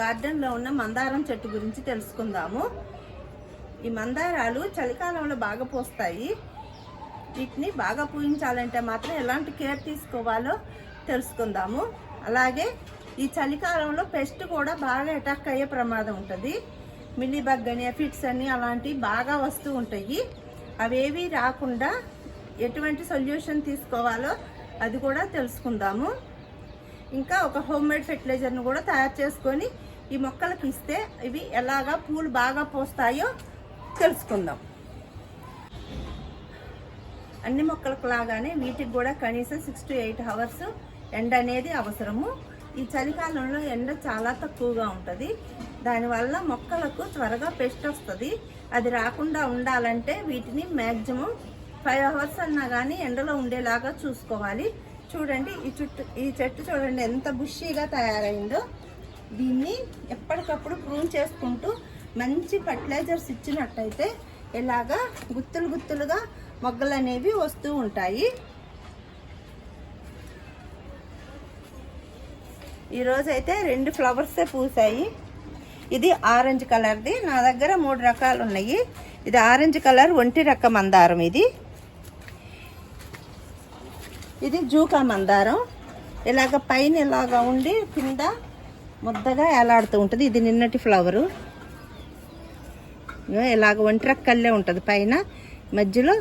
గార్డెన్లో ఉన్న మందారం చెట్టు గురించి తెలుసుకుందాము. ఈ మందారాలు చలికాలంలో బాగా పూస్తాయి. వీటిని బాగా పూయించాలంటే మాత్రం ఎలాంటి కేర్ తీసుకోవాలో తెలుసుకుందాము. అలాగే ఈ చలికాలంలో పెస్ట్ కూడా బాగా అటాక్ అయ్యే ప్రమాదం ఉంటుంది. మిల్లీ బగ్ అని ఫిట్స్ అని అలాంటివి బాగా వస్తూ ఉంటాయి. అవేవి రాకుండా ఎటువంటి సొల్యూషన్ తీసుకోవాలో అది కూడా తెలుసుకుందాము. ఇంకా ఒక హోమ్ మేడ్ ఫెర్టిలైజర్ను కూడా తయారు చేసుకొని ఈ మొక్కలకి ఇస్తే ఇవి ఎలాగా పూలు బాగా పోస్తాయో తెలుసుకుందాం. అన్ని మొక్కలకు లాగానే వీటికి కూడా కనీసం సిక్స్ టు ఎయిట్ అవర్స్ ఎండ అనేది అవసరము. ఈ చలికాలంలో ఎండ చాలా తక్కువగా ఉంటుంది. దానివల్ల మొక్కలకు త్వరగా పెస్ట్ వస్తుంది. అది రాకుండా ఉండాలంటే వీటిని మ్యాక్సిమం ఫైవ్ అవర్స్ అన్నా కానీ ఎండలో ఉండేలాగా చూసుకోవాలి. చూడండి ఈ చుట్టూ ఈ చెట్టు చూడండి ఎంత బుషీగా తయారైందో. దీన్ని ఎప్పటికప్పుడు ప్రూన్ చేసుకుంటూ మంచి ఫర్టిలైజర్స్ ఇచ్చినట్టయితే ఇలాగా గుత్తులు గుత్తులుగా మొగ్గలు అనేవి వస్తూ ఉంటాయి. ఈరోజైతే రెండు ఫ్లవర్సే పూసాయి. ఇది ఆరెంజ్ కలర్ది. నా దగ్గర మూడు రకాలు ఉన్నాయి ఇది ఆరెంజ్ కలర్ ఒంటి రకం మందారం ఇది. ఇది జూకా మందారం. ఇలాగ పైన ఇలాగా ఉండి కింద ముద్దగా ఎలాడుతూ ఉంటుంది. ఇది నిన్నటి ఫ్లవరు. ఇలాగ ఒంటరక్కల్లే ఉంటుంది. పైన మధ్యలో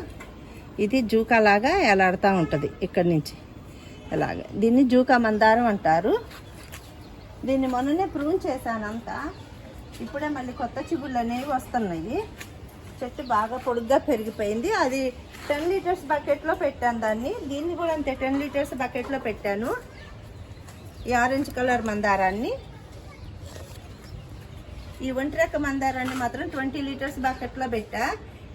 ఇది జూకా లాగా ఎలాడుతూ ఉంటుంది ఇక్కడి నుంచి. ఇలాగ దీన్ని జూకా మందారం అంటారు. దీన్ని మొన్ననే ప్రూవ్ చేశానంతా. ఇప్పుడే మళ్ళీ కొత్త చిగుళ్ళు అనేవి వస్తున్నాయి. చెట్టు బాగా పొడుగ్గా పెరిగిపోయింది. అది టెన్ లీటర్స్ బకెట్లో పెట్టాను దాన్ని. దీన్ని కూడా అంతే టెన్ లీటర్స్ బకెట్లో పెట్టాను. ఈ ఆరెంజ్ కలర్ మందారాన్ని. ఈ ఒంటి రక మందారాన్ని మాత్రం ట్వంటీ లీటర్స్ బకెట్లో పెట్టా.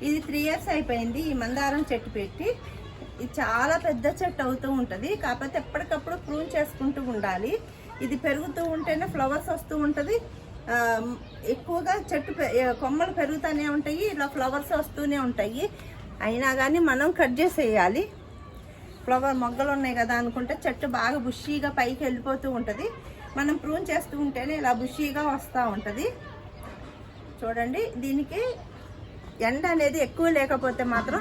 ఇది త్రీ ఇయర్స్ అయిపోయింది ఈ మందారం చెట్టు పెట్టి. ఇది చాలా పెద్ద చెట్టు అవుతూ ఉంటుంది. కాకపోతే ఎప్పటికప్పుడు ప్రూన్ చేసుకుంటూ ఉండాలి. ఇది పెరుగుతూ ఉంటేనే ఫ్లవర్స్ వస్తూ ఉంటుంది. ఎక్కువగా చెట్టు కొమ్మలు పెరుగుతూనే ఉంటాయి. ఇలా ఫ్లవర్స్ వస్తూనే ఉంటాయి. అయినా కానీ మనం కట్ చేసేయాలి. ఫ్లవర్ మొగ్గలు ఉన్నాయి కదా అనుకుంటే చెట్టు బాగా బుషీగా పైకి వెళ్ళిపోతూ ఉంటుంది. మనం ప్రూన్ చేస్తూ ఉంటేనే ఇలా బుషీగా వస్తూ ఉంటుంది. చూడండి దీనికి ఎండ అనేది ఎక్కువ లేకపోతే మాత్రం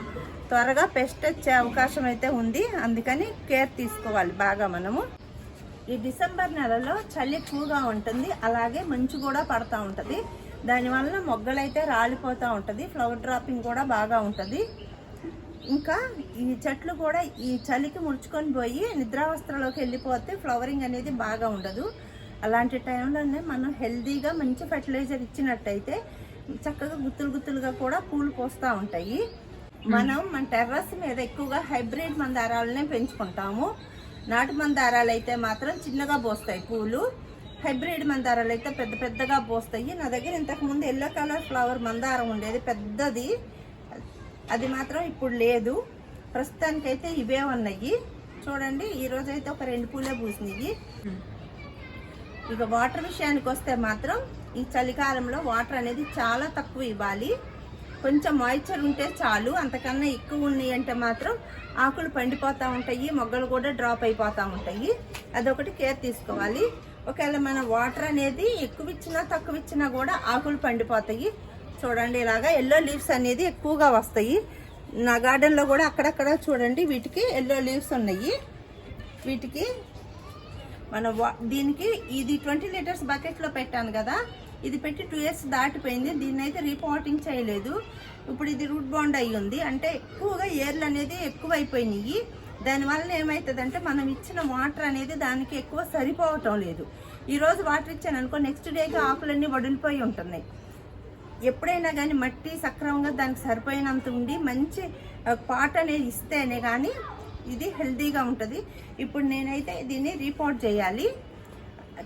త్వరగా పెస్ట్ వచ్చే అవకాశం అయితే ఉంది. అందుకని కేర్ తీసుకోవాలి బాగా మనము. ఈ డిసెంబర్ నెలలో చలి ఎక్కువగా ఉంటుంది. అలాగే మంచు కూడా పడతా ఉంటుంది. దానివల్ల మొగ్గలైతే రాలిపోతూ ఉంటుంది. ఫ్లవర్ డ్రాపింగ్ కూడా బాగా ఉంటుంది. ఇంకా ఈ చెట్లు కూడా ఈ చలికి ముడుచుకొని పోయి నిద్రావస్థలోకి వెళ్ళిపోతే ఫ్లవరింగ్ అనేది బాగా ఉండదు. అలాంటి టైంలోనే మనం హెల్దీగా మంచి ఫర్టిలైజర్ ఇచ్చినట్టయితే చక్కగా గుత్తులు గుత్తులుగా కూడా పూలు పోస్తూ ఉంటాయి. మనం మన టెర్రస్ మీద ఎక్కువగా హైబ్రిడ్ మందారాలనే పెంచుకుంటాము. నాటు మందారాలు అయితే మాత్రం చిన్నగా పోస్తాయి పూలు. హైబ్రిడ్ మందారాలు అయితే పెద్ద పెద్దగా పోస్తాయి. నా దగ్గర ఇంతకు ముందు ఎల్లో కలర్ ఫ్లవర్ మందారం ఉండేది. పెద్దది. అది మాత్రం ఇప్పుడు లేదు. ప్రస్తుతానికైతే ఇవే ఉన్నాయి. చూడండి ఈరోజు అయితే ఒక రెండు పూలే పూసినాయి ఇక వాటర్ విషయానికి వస్తే మాత్రం ఈ చలికాలంలో వాటర్ అనేది చాలా తక్కువ ఇవ్వాలి. కొంచెం మాయిశ్చర్ ఉంటే చాలు. అంతకన్నా ఎక్కువ ఉన్నాయి అంటే మాత్రం ఆకులు పండిపోతూ ఉంటాయి మొగ్గలు కూడా డ్రాప్ అయిపోతూ ఉంటాయి. అదొకటి కేర్ తీసుకోవాలి. ఒకవేళ మన వాటర్ అనేది ఎక్కువ ఇచ్చినా తక్కువ ఇచ్చినా కూడా ఆకులు పండిపోతాయి. చూడండి ఇలాగా ఎల్లో లీవ్స్ అనేది ఎక్కువగా వస్తాయి. నా గార్డెన్లో కూడా అక్కడక్కడ చూడండి వీటికి ఎల్లో లీవ్స్ ఉన్నాయి. వీటికి మన వా- దీనికి ఇది ట్వంటీ లీటర్స్ బకెట్లో పెట్టాను కదా. ఇది పెట్టి టూ ఇయర్స్ దాటిపోయింది. దీన్ని అయితే రీపాటింగ్ చేయలేదు. ఇప్పుడు ఇది రూట్ బాండ్ అయి ఉంది. అంటే ఎక్కువగా ఏర్లు అనేది ఎక్కువ అయిపోయినాయి దానివల్ల ఏమవుతుందంటే మనం ఇచ్చిన వాటర్ అనేది దానికి ఎక్కువ సరిపోవటం లేదు. ఈరోజు వాటర్ ఇచ్చాను అనుకో నెక్స్ట్ డేకి ఆకులన్నీ వడిలిపోయి ఉంటున్నాయి. ఎప్పుడైనా కానీ మట్టి సక్రమంగా దానికి సరిపోయినంత ఉండి మంచి పాట్ అనేది ఇస్తేనే కానీ ఇది హెల్తీగా ఉంటుంది. ఇప్పుడు నేనైతే దీన్ని రీపోర్ట్ చేయాలి.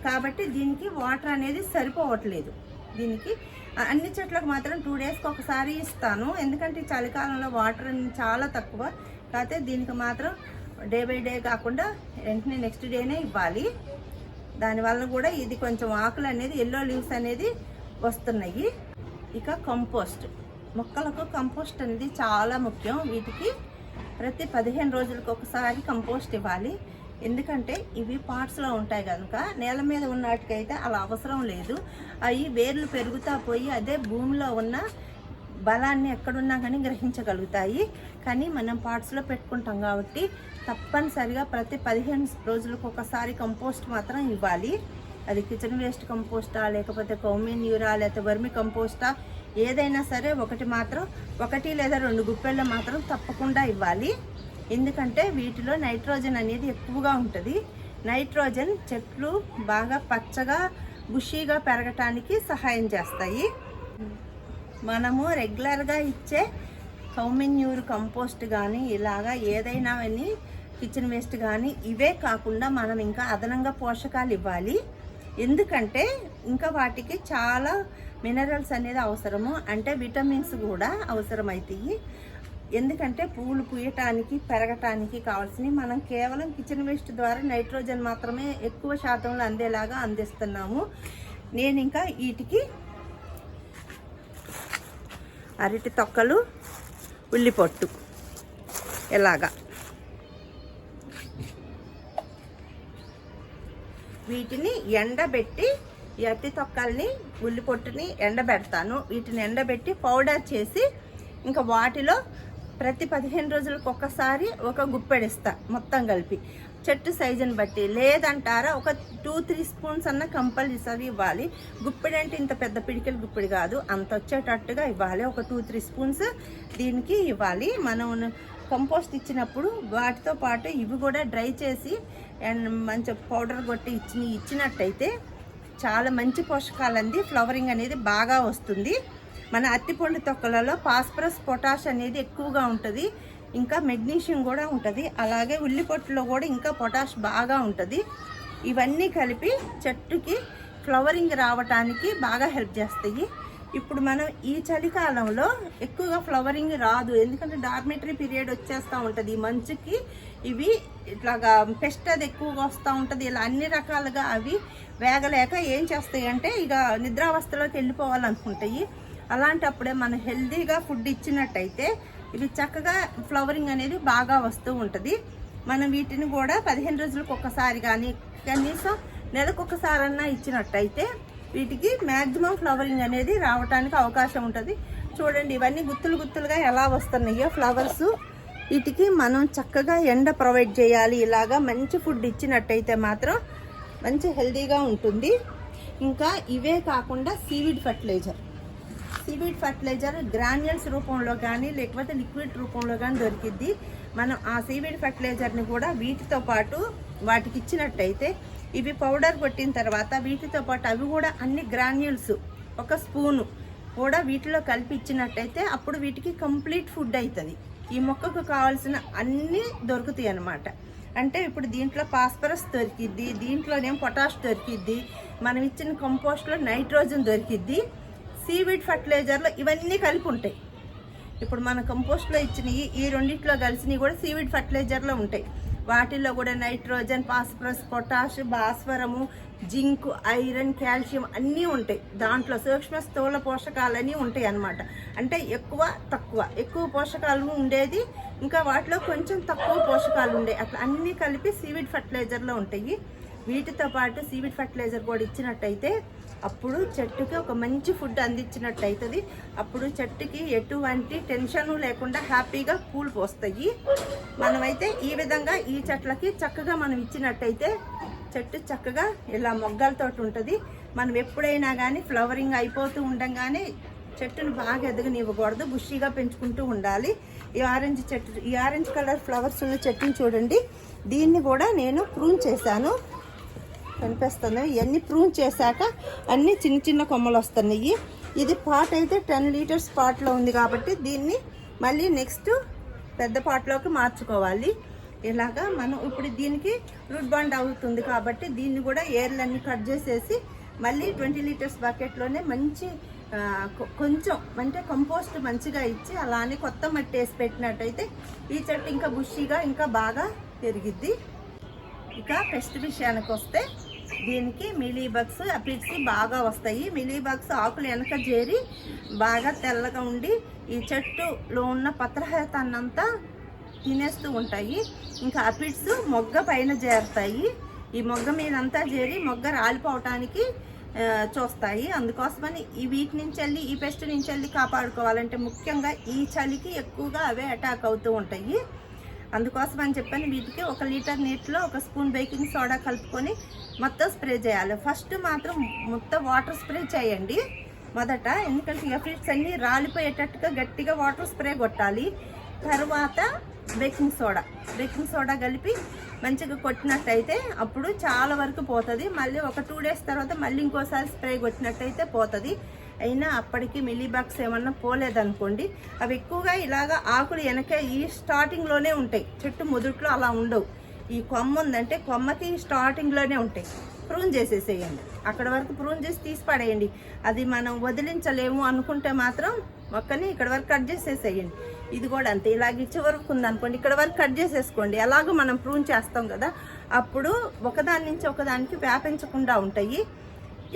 కాబట్టి దీనికి వాటర్ అనేది సరిపోవట్లేదు. దీనికి అన్ని చెట్లకు మాత్రం టూ డేస్కి ఒకసారి ఇస్తాను. ఎందుకంటే చలికాలంలో వాటర్ చాలా తక్కువ. కాకపోతే దీనికి మాత్రం డే బై డే కాకుండా వెంటనే నెక్స్ట్ డేనే ఇవ్వాలి. దానివల్ల కూడా ఇది కొంచెం ఆకులు అనేది ఎల్లో లీవ్స్ అనేది వస్తున్నాయి. ఇక కంపోస్ట్. మొక్కలకు కంపోస్ట్ అనేది చాలా ముఖ్యం. వీటికి ప్రతి పదిహేను రోజులకు ఒకసారి కంపోస్ట్ ఇవ్వాలి. ఎందుకంటే ఇవి పార్ట్స్లో ఉంటాయి కనుక నేల మీద ఉన్నట్టుకైతే అలా అవసరం లేదు. అవి వేర్లు పెరుగుతా పోయి అదే భూమిలో ఉన్న బలాన్ని ఎక్కడున్నా కానీ గ్రహించగలుగుతాయి. కానీ మనం పార్ట్స్లో పెట్టుకుంటాం కాబట్టి తప్పనిసరిగా ప్రతి పదిహేను రోజులకు ఒకసారి కంపోస్ట్ మాత్రం ఇవ్వాలి. అది కిచెన్ వేస్ట్ కంపోస్టా లేకపోతే కౌమిన్యూరా లేకపోతే వర్మి కంపోస్టా ఏదైనా సరే ఒకటి మాత్రం ఒకటి లేదా రెండు గుప్పెల్లో మాత్రం తప్పకుండా ఇవ్వాలి. ఎందుకంటే వీటిలో నైట్రోజన్ అనేది ఎక్కువగా ఉంటుంది. నైట్రోజన్ చెట్లు బాగా పచ్చగా బుషీగా పెరగటానికి సహాయం చేస్తాయి. మనము రెగ్యులర్గా ఇచ్చే కౌమిన్యూర్ కంపోస్ట్ కానీ ఇలాగా ఏదైనా అని కిచెన్ వేస్ట్ కానీ ఇవే కాకుండా మనం ఇంకా అదనంగా పోషకాలు ఇవ్వాలి. ఎందుకంటే ఇంకా వాటికి చాలా మినరల్స్ అనేది అవసరము. అంటే విటమిన్స్ కూడా అవసరమవుతాయి ఎందుకంటే పూలు పూయటానికి పెరగటానికి కావాల్సినవి మనం కేవలం కిచెన్ వేస్ట్ ద్వారా నైట్రోజన్ మాత్రమే ఎక్కువ శాతంలో అందేలాగా అందిస్తున్నాము. నేను ఇంకా వీటికి అరటి తొక్కలు ఉల్లిపొట్టు ఇలాగా వీటిని ఎండబెట్టి ఈ అరటి తొక్కల్ని ఉల్లిపొట్టుని ఎండబెడతాను. వీటిని ఎండబెట్టి పౌడర్ చేసి ఇంకా వాటిలో ప్రతి పదిహేను రోజులకు ఒక్కసారి ఒక గుప్పెడిస్తా మొత్తం కలిపి. చెట్టు సైజుని బట్టి లేదంటారా ఒక టూ త్రీ స్పూన్స్ అన్న కంపల్సరీ ఇవ్వాలి. గుప్పెడు అంటే ఇంత పెద్ద పిడికెలు గుప్పెడు కాదు అంత వచ్చేటట్టుగా ఇవ్వాలి. ఒక టూ త్రీ స్పూన్స్ దీనికి ఇవ్వాలి. మనం కంపోస్ట్ ఇచ్చినప్పుడు వాటితో పాటు ఇవి కూడా డ్రై చేసి అండ్ మంచి పౌడర్ కొట్టి ఇచ్చి ఇచ్చినట్టయితే చాలా మంచి పోషకాలు అంది ఫ్లవరింగ్ అనేది బాగా వస్తుంది. మన అత్తిపండు తొక్కలలో ఫాస్ఫరస్ పొటాష్ అనేది ఎక్కువగా ఉంటుంది. ఇంకా మెగ్నీషియం కూడా ఉంటుంది. అలాగే ఉల్లిపొట్టులో కూడా ఇంకా పొటాష్ బాగా ఉంటుంది. ఇవన్నీ కలిపి చెట్టుకి ఫ్లవరింగ్ రావటానికి బాగా హెల్ప్ చేస్తాయి. ఇప్పుడు మనం ఈ చలికాలంలో ఎక్కువగా ఫ్లవరింగ్ రాదు. ఎందుకంటే డార్మెటరీ పీరియడ్ వచ్చేస్తూ ఉంటుంది. ఈ మంచుకి ఇవి ఇట్లాగా పెస్ట్ అది ఎక్కువగా వస్తూ ఉంటుంది. ఇలా అన్ని రకాలుగా అవి వేగలేక ఏం చేస్తాయి అంటే ఇక నిద్రావస్థలోకి వెళ్ళిపోవాలనుకుంటాయి. అలాంటప్పుడే మనం హెల్దీగా ఫుడ్ ఇచ్చినట్టయితే ఇవి చక్కగా ఫ్లవరింగ్ అనేది బాగా వస్తూ ఉంటుంది. మనం వీటిని కూడా పదిహేను రోజులకు ఒక్కసారి కానీ కనీసం నెలకు ఒకసారన్నా ఇచ్చినట్టయితే వీటికి మ్యాక్సిమం ఫ్లవరింగ్ అనేది రావడానికి అవకాశం ఉంటుంది. చూడండి ఇవన్నీ గుత్తులు గుత్తులుగా ఎలా వస్తున్నాయో ఫ్లవర్స్. వీటికి మనం చక్కగా ఎండ ప్రొవైడ్ చేయాలి. ఇలాగా మంచి ఫుడ్ ఇచ్చినట్టయితే మాత్రం మంచి హెల్దీగా ఉంటుంది. ఇంకా ఇవే కాకుండా seaweed fertiliser. Seaweed fertiliser granules రూపంలో కానీ లేకపోతే లిక్విడ్ రూపంలో కానీ దొరికిద్ది. మనం ఆ సీవీడ్ ఫర్టిలైజర్ని కూడా వీటితో పాటు వాటికి ఇచ్చినట్టయితే ఇవి పౌడర్ కొట్టిన తర్వాత వీటితో పాటు అవి కూడా అన్ని గ్రాన్యుల్స్ ఒక స్పూను కూడా వీటిలో కలిపి ఇచ్చినట్టయితే అప్పుడు వీటికి కంప్లీట్ ఫుడ్ అవుతుంది ఈ మొక్కకు కావాల్సిన అన్నీ దొరుకుతాయి అన్నమాట. అంటే ఇప్పుడు దీంట్లో ఫాస్ఫరస్ దొరికిద్ది దీంట్లోనేం పొటాష్ దొరికిద్ది మనం ఇచ్చిన కంపోస్ట్లో నైట్రోజన్ దొరికిద్ది సీవీడ్ ఫర్టిలైజర్లో ఇవన్నీ కలిపి ఉంటాయి. ఇప్పుడు మన కంపోస్ట్లో ఇచ్చినవి ఈ రెండిట్లో కలిసినవి కూడా సీవీడ్ ఫర్టిలైజర్లో ఉంటాయి. వాటిల్లో కూడా నైట్రోజన్ ఫాస్ఫరస్ పొటాష్ భాస్వరము జింక్ ఐరన్ కాల్షియం అన్నీ ఉంటాయి. దాంట్లో సూక్ష్మ స్థూల పోషకాలన్నీ ఉంటాయి అన్నమాట. అంటే ఎక్కువ తక్కువ. ఎక్కువ పోషకాలు ఉండేది ఇంకా వాటిలో కొంచెం తక్కువ పోషకాలు ఉండేవి అట్లా అన్నీ కలిపి సీవిడ్ ఫర్టిలైజర్లో ఉంటాయి. వీటితో పాటు సీవిడ్ ఫర్టిలైజర్ కూడా ఇచ్చినట్టయితే అప్పుడు చెట్టుకి ఒక మంచి ఫుడ్ అందించినట్టు అవుతుంది అప్పుడు చెట్టుకి ఎటువంటి టెన్షన్ లేకుండా హ్యాపీగా పూలు పోస్తాయి. మనమైతే ఈ విధంగా ఈ చెట్లకి చక్కగా మనం ఇచ్చినట్టయితే చెట్టు చక్కగా ఇలా మొగ్గలతోటి ఉంటుంది. మనం ఎప్పుడైనా కానీ ఫ్లవరింగ్ అయిపోతూ ఉండంగానే చెట్టును బాగా ఎదగనివ్వకూడదు. బుషీగా పెంచుకుంటూ ఉండాలి. ఈ ఆరెంజ్ చెట్టు ఈ ఆరెంజ్ కలర్ ఫ్లవర్స్ ఉన్న చెట్టుని చూడండి. దీన్ని కూడా నేను ప్రూన్ చేశాను. కనిపిస్తుంది. ఇవన్నీ ప్రూన్ చేశాక అన్ని చిన్న చిన్న కొమ్మలు వస్తున్నాయి. ఇది పాట్ అయితే టెన్ లీటర్స్ పాట్లో ఉంది కాబట్టి దీన్ని మళ్ళీ నెక్స్ట్ పెద్ద పాట్లోకి మార్చుకోవాలి. ఇలాగా మనం ఇప్పుడు దీనికి రూట్ బాండ్ అవుతుంది కాబట్టి దీన్ని కూడా ఏర్లన్నీ కట్ చేసేసి మళ్ళీ ట్వంటీ లీటర్స్ బకెట్లోనే మంచి కొ- కొంచెం అంటే కంపోస్ట్ మంచిగా ఇచ్చి అలానే కొత్త మట్టి వేసి పెట్టినట్టయితే ఈ చెట్టు ఇంకా బుషిగా ఇంకా బాగా పెరిగిద్ది. ఇక పెస్ట్ విషయానికి వస్తే దీనికి మిలీ బగ్స్ అపిడ్స్ బాగా వస్తాయి. మిలీ బగ్స్ ఆకులు వెనక చేరి బాగా తెల్లగా ఉండి ఈ చెట్టులో ఉన్న పత్రహేతాన్నంతా తినేస్తూ ఉంటాయి. ఇంకా అపిడ్స్ మొగ్గ పైన చేరుతాయి ఈ మొగ్గ మీదంతా చేరి మొగ్గ రాలిపోవటానికి చూస్తాయి. అందుకోసమని ఈ వీటి నుంచి వెళ్ళి ఈ పెస్ట్ నుంచి వెళ్ళి కాపాడుకోవాలంటే ముఖ్యంగా ఈ చలికి ఎక్కువగా అవే అటాక్ అవుతూ ఉంటాయి. అందుకోసం అని చెప్పని వీటికి ఒక లీటర్ నీటిలో ఒక స్పూన్ బేకింగ్ సోడా కలుపుకొని మొత్తం స్ప్రే చేయాలి. ఫస్ట్ మాత్రం మొత్తం వాటర్ స్ప్రే చేయండి. మొదట ఎందుకంటే ఎఫిడ్స్ అన్నీ రాలిపోయేటట్టుగా గట్టిగా వాటర్ స్ప్రే కొట్టాలి. తర్వాత బేకింగ్ సోడా. బేకింగ్ సోడా కలిపి మంచిగా కొట్టినట్టయితే అప్పుడు చాలా వరకు పోతుంది. మళ్ళీ ఒక టూ డేస్ తర్వాత మళ్ళీ ఇంకోసారి స్ప్రే కొట్టినట్టయితే పోతుంది. అయినా అప్పటికి మిల్లీ బాక్స్ ఏమన్నా పోలేదనుకోండి అవి ఎక్కువగా ఇలాగ ఆకులు వెనక ఈ స్టార్టింగ్లోనే ఉంటాయి. చెట్టు మొదట్లో అలా ఉండవు. ఈ కొమ్మ ఉందంటే కొమ్మకి స్టార్టింగ్లోనే ఉంటాయి. ప్రూన్ చేసేసేయండి. అక్కడ వరకు ప్రూన్ చేసి తీసి పడేయండి. అది మనం వదిలించలేము అనుకుంటే మాత్రం మొక్కని ఇక్కడ వరకు కట్ చేసేసేయండి. ఇది కూడా అంతే. ఇలాగ ఇచ్చే వరకు ఉందనుకోండి ఇక్కడ వరకు కట్ చేసేసుకోండి. ఎలాగో మనం ప్రూన్ చేస్తాం కదా అప్పుడు ఒకదాని నుంచి ఒకదానికి వ్యాపించకుండా ఉంటాయి.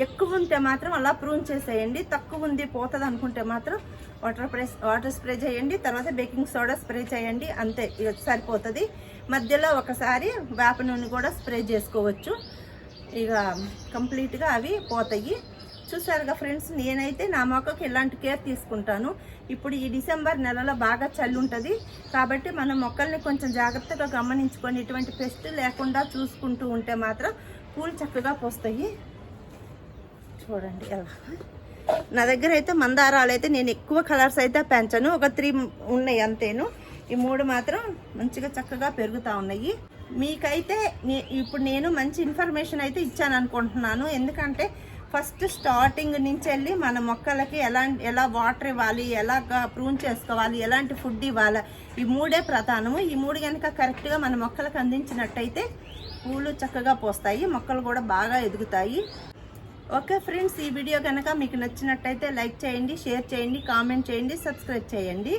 ఎక్కువ ఉంటే మాత్రం అలా ప్రూన్ చేసేయండి. తక్కువ ఉంది పోతుంది అనుకుంటే మాత్రం వాటర్ ప్రెస్ వాటర్ స్ప్రే చేయండి. తర్వాత బేకింగ్ సోడా స్ప్రే చేయండి. అంతే ఇక సరిపోతుంది. మధ్యలో ఒకసారి వేప నూనె కూడా స్ప్రే చేసుకోవచ్చు. ఇక కంప్లీట్గా అవి పోతాయి. చూసారుగా ఫ్రెండ్స్ నేనైతే నా మొక్కకి ఇలాంటి కేర్ తీసుకుంటాను. ఇప్పుడు ఈ డిసెంబర్ నెలలో బాగా చలి ఉంటుంది. కాబట్టి మన మొక్కల్ని కొంచెం జాగ్రత్తగా గమనించుకొని ఇటువంటి పెస్ట్ లేకుండా చూసుకుంటూ ఉంటే మాత్రం పూలు చక్కగా పోస్తాయి. చూడండి ఎలా? నా దగ్గర అయితే మందారాలు అయితే నేను ఎక్కువ కలర్స్ అయితే పెంచను. ఒక త్రీ ఉన్నాయి అంతేను. ఈ మూడు మాత్రం మంచిగా చక్కగా పెరుగుతూ ఉన్నాయి. మీకైతే నే- ఇప్పుడు నేను మంచి ఇన్ఫర్మేషన్ అయితే ఇచ్చాను అనుకుంటున్నాను. ఎందుకంటే ఫస్ట్ స్టార్టింగ్ నుంచి వెళ్ళి మన మొక్కలకి ఎలా ఎలా వాటర్ ఇవ్వాలి ఎలా ప్రూన్ చేసుకోవాలి ఎలాంటి ఫుడ్ ఇవ్వాలి ఈ మూడే ప్రధానము. ఈ మూడు కనుక కరెక్ట్గా మన మొక్కలకు అందించినట్టయితే పూలు చక్కగా పోస్తాయి. మొక్కలు కూడా బాగా ఎదుగుతాయి. ఓకే ఫ్రెండ్స్ ఈ వీడియో కనుక మీకు నచ్చినట్టయితే లైక్ చేయండి షేర్ చేయండి కామెంట్ చేయండి సబ్స్క్రైబ్ చేయండి.